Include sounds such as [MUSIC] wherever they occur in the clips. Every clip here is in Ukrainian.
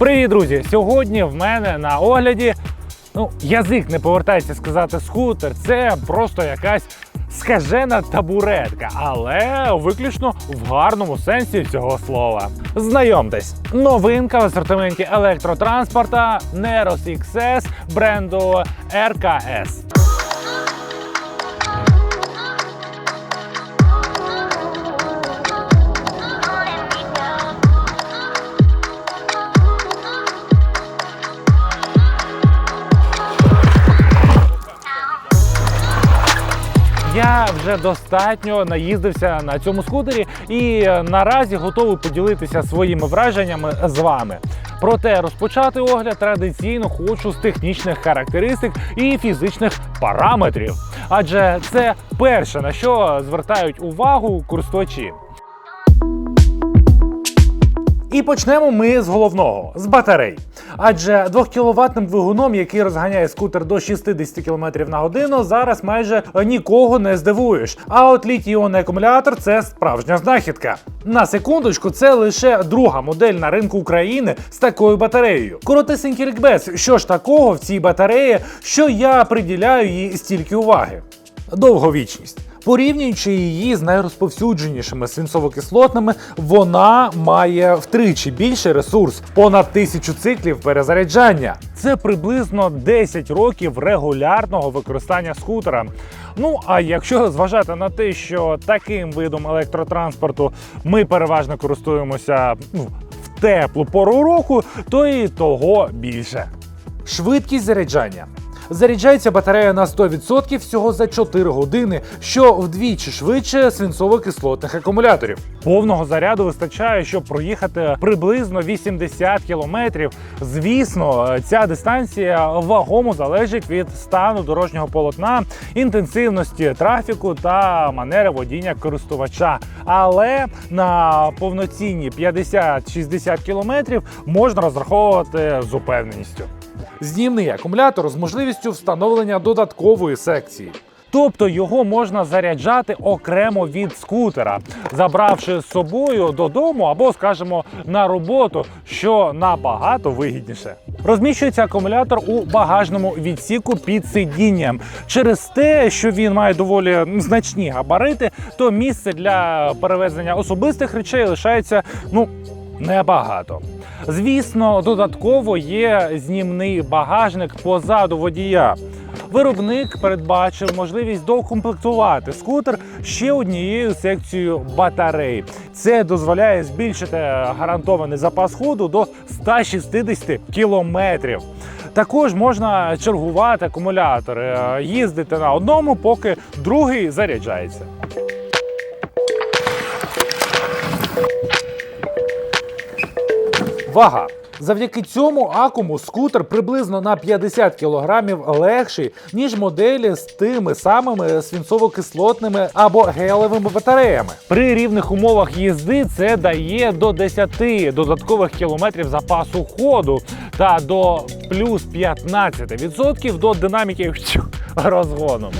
Привіт, друзі! Сьогодні в мене на огляді. Ну, язик не повертається сказати скутер. Це просто якась скажена табуретка, але виключно в гарному сенсі цього слова. Знайомтесь, новинка в асортименті електротранспорта Neros XS бренду RKS. Вже достатньо наїздився на цьому скутері і е, наразі готовий поділитися своїми враженнями з вами. Проте розпочати огляд традиційно хочу з технічних характеристик і фізичних параметрів, адже це перше на що звертають увагу користувачі. І почнемо ми з головного з батарей. Адже 2 кВт двигуном, який розганяє скутер до 60 км на годину, зараз майже нікого не здивуєш. А от літій-іонний акумулятор це справжня знахідка. На секундочку, це лише друга модель на ринку України з такою батареєю. Коротесенький лікбез, що ж такого в цій батареї, що я приділяю їй стільки уваги. Довговічність. Порівнюючи її з найрозповсюдженішими свинцово-кислотними, вона має втричі більший ресурс понад тисячу циклів перезаряджання. Це приблизно 10 років регулярного використання скутера. Ну а якщо зважати на те, що таким видом електротранспорту ми переважно користуємося ну, в теплу пору року, то і того більше. Швидкість заряджання. Заряджається батарея на 100% всього за 4 години, що вдвічі швидше свинцово-кислотних акумуляторів. Повного заряду вистачає, щоб проїхати приблизно 80 кілометрів. Звісно, ця дистанція вагомо залежить від стану дорожнього полотна, інтенсивності трафіку та манери водіння користувача. Але на повноцінні 50-60 кілометрів можна розраховувати з упевненістю знімний акумулятор з можливістю встановлення додаткової секції. Тобто його можна заряджати окремо від скутера, забравши з собою додому або, скажімо, на роботу, що набагато вигідніше. Розміщується акумулятор у багажному відсіку під сидінням. Через те, що він має доволі значні габарити, то місце для перевезення особистих речей лишається ну небагато. Звісно, додатково є знімний багажник позаду водія. Виробник передбачив можливість доукомплектувати скутер ще однією секцією батарей. Це дозволяє збільшити гарантований запас ходу до 160 кілометрів. Також можна чергувати акумулятори, їздити на одному, поки другий заряджається. Вага. Завдяки цьому акуму скутер приблизно на 50 кг легший, ніж моделі з тими самими свинцово-кислотними або гелевими батареями. При рівних умовах їзди це дає до 10 додаткових кілометрів запасу ходу та до плюс 15% до динаміки [LAUGHS] розгону.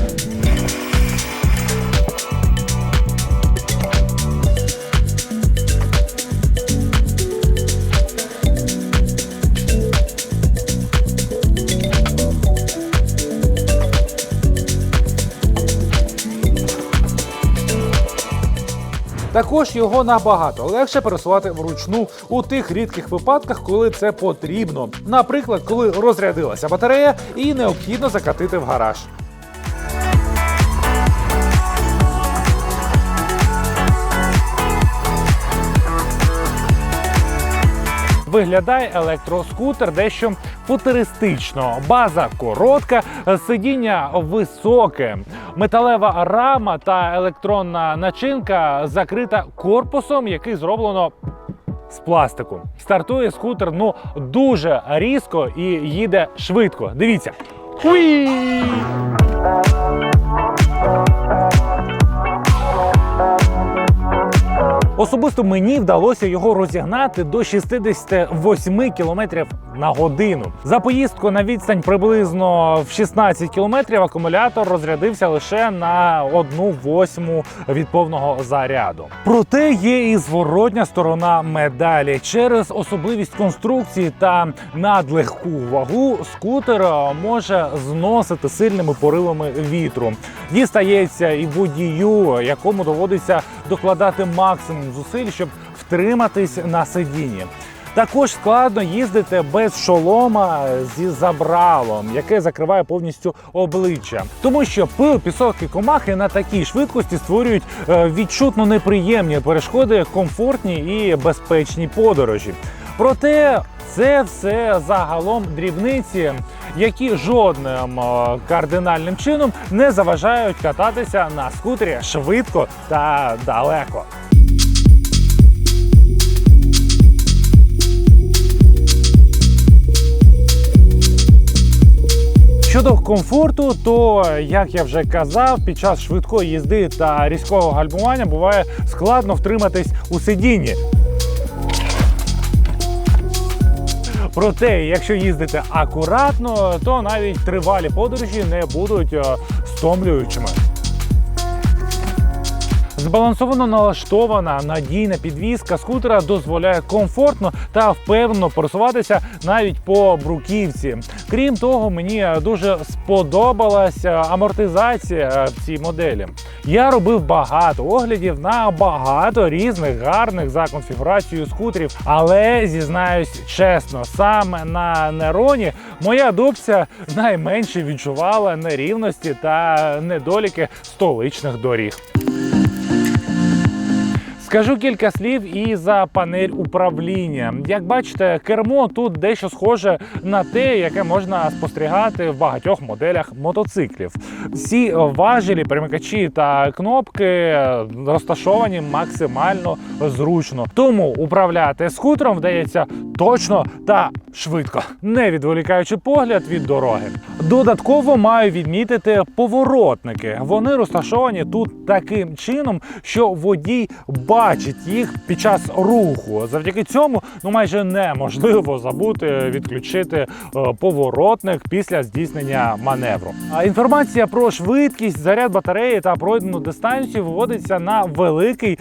Також його набагато легше пересувати вручну у тих рідких випадках, коли це потрібно. Наприклад, коли розрядилася батарея і необхідно закатити в гараж. Виглядає електроскутер дещо футуристично. База коротка, сидіння високе, металева рама та електронна начинка закрита корпусом, який зроблено. З пластику стартує скутер ну дуже різко і їде швидко. Дивіться. Уї! Особисто мені вдалося його розігнати до 68 км на годину. За поїздку на відстань приблизно в 16 км акумулятор розрядився лише на одну восьму від повного заряду. Проте є і зворотня сторона медалі. Через особливість конструкції та надлегку вагу скутер може зносити сильними поривами вітру. Дістається і водію, якому доводиться докладати максимум зусиль, щоб втриматись на сидінні. Також складно їздити без шолома зі забралом, яке закриває повністю обличчя, тому що пил, пісок і комахи на такій швидкості створюють е, відчутно неприємні перешкоди комфортній і безпечній подорожі. Проте це все загалом дрібниці, які жодним е, кардинальним чином не заважають кататися на скутері швидко та далеко. Щодо комфорту, то як я вже казав, під час швидкої їзди та різкого гальмування буває складно втриматись у сидінні. Проте, якщо їздити акуратно, то навіть тривалі подорожі не будуть е, стомлюючими. Збалансовано налаштована надійна підвізка скутера дозволяє комфортно та впевнено пересуватися навіть по бруківці. Крім того, мені дуже сподобалася амортизація в цій моделі. Я робив багато оглядів на багато різних гарних за конфігурацією скутерів, але зізнаюсь чесно, саме на Нероні моя дубця найменше відчувала нерівності та недоліки столичних доріг. Скажу кілька слів і за панель управління. Як бачите, кермо тут дещо схоже на те, яке можна спостерігати в багатьох моделях мотоциклів. Всі важелі, перемикачі та кнопки розташовані максимально зручно. Тому управляти скутером вдається точно та швидко, не відволікаючи погляд від дороги. Додатково маю відмітити поворотники. Вони розташовані тут таким чином, що водій бачить їх під час руху. Завдяки цьому ну майже неможливо забути відключити е, поворотник після здійснення маневру. Інформація про швидкість, заряд батареї та пройдену дистанцію виводиться на великий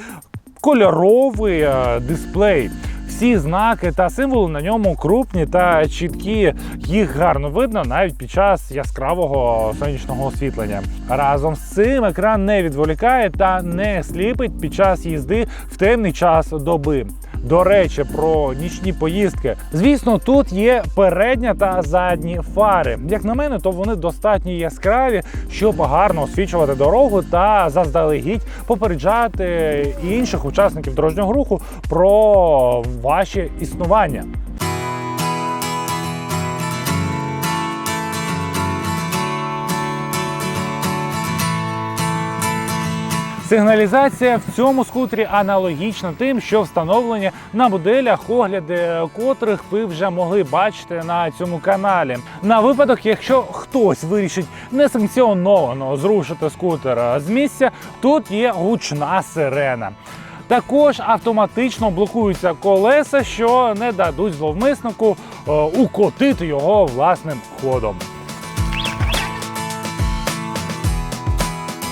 кольоровий е, дисплей. Всі знаки та символи на ньому крупні та чіткі. Їх гарно видно навіть під час яскравого сонячного освітлення. Разом з цим екран не відволікає та не сліпить під час їзди в темний час доби. До речі, про нічні поїздки. Звісно, тут є передня та задні фари. Як на мене, то вони достатньо яскраві, щоб гарно освічувати дорогу та заздалегідь попереджати інших учасників дорожнього руху про ваші існування. Сигналізація в цьому скутері аналогічна тим, що встановлені на моделях, огляди котрих ви вже могли бачити на цьому каналі. На випадок, якщо хтось вирішить несанкціоновано зрушити скутер з місця, тут є гучна сирена. Також автоматично блокуються колеса, що не дадуть зловмиснику е, укотити його власним ходом.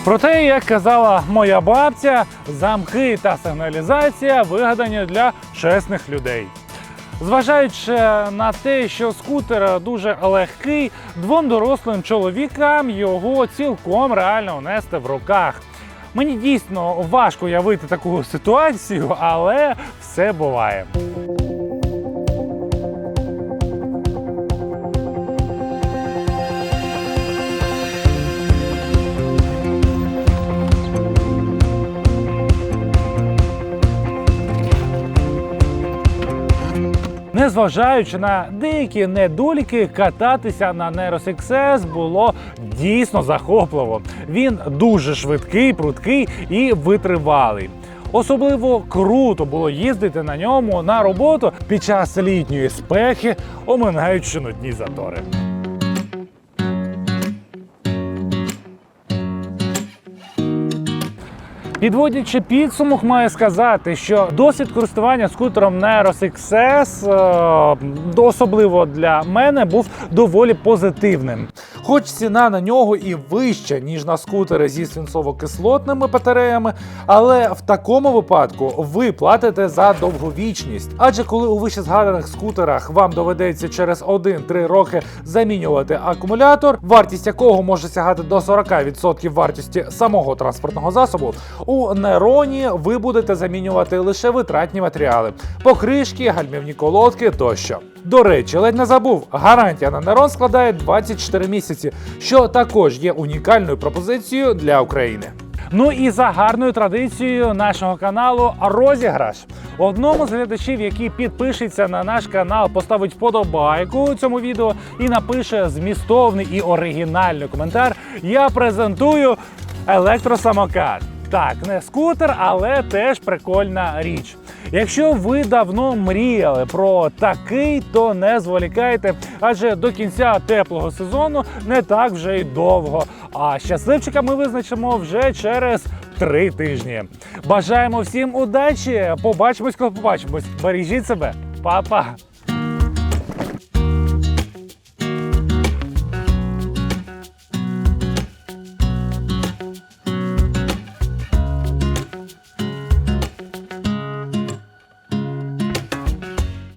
Проте, як казала моя бабця, замки та сигналізація вигадані для чесних людей. Зважаючи на те, що скутер дуже легкий, двом дорослим чоловікам його цілком реально нести в руках. Мені дійсно важко уявити таку ситуацію, але все буває. Незважаючи на деякі недоліки, кататися на Neros XS було дійсно захопливо. Він дуже швидкий, прудкий і витривалий. Особливо круто було їздити на ньому на роботу під час літньої спехи, оминаючи нудні затори. Підводячи підсумок, маю сказати, що досвід користування скутером Neros XS, е, особливо для мене, був доволі позитивним. Хоч ціна на нього і вища, ніж на скутери зі свинцово-кислотними батареями, але в такому випадку ви платите за довговічність. Адже коли у вище згаданих скутерах вам доведеться через 1-3 роки замінювати акумулятор, вартість якого може сягати до 40% вартості самого транспортного засобу, у Нероні ви будете замінювати лише витратні матеріали: покришки, гальмівні колодки тощо. До речі, ледь не забув, гарантія на Нерон складає 24 місяці, що також є унікальною пропозицією для України. Ну і за гарною традицією нашого каналу розіграш. Одному з глядачів, який підпишеться на наш канал, поставить вподобайку цьому відео і напише змістовний і оригінальний коментар. Я презентую електросамокат. Так, не скутер, але теж прикольна річ. Якщо ви давно мріяли про такий, то не зволікайте, адже до кінця теплого сезону не так вже й довго. А щасливчика ми визначимо вже через три тижні. Бажаємо всім удачі! Побачимось, коли побачимось. Бережіть себе, Па-па!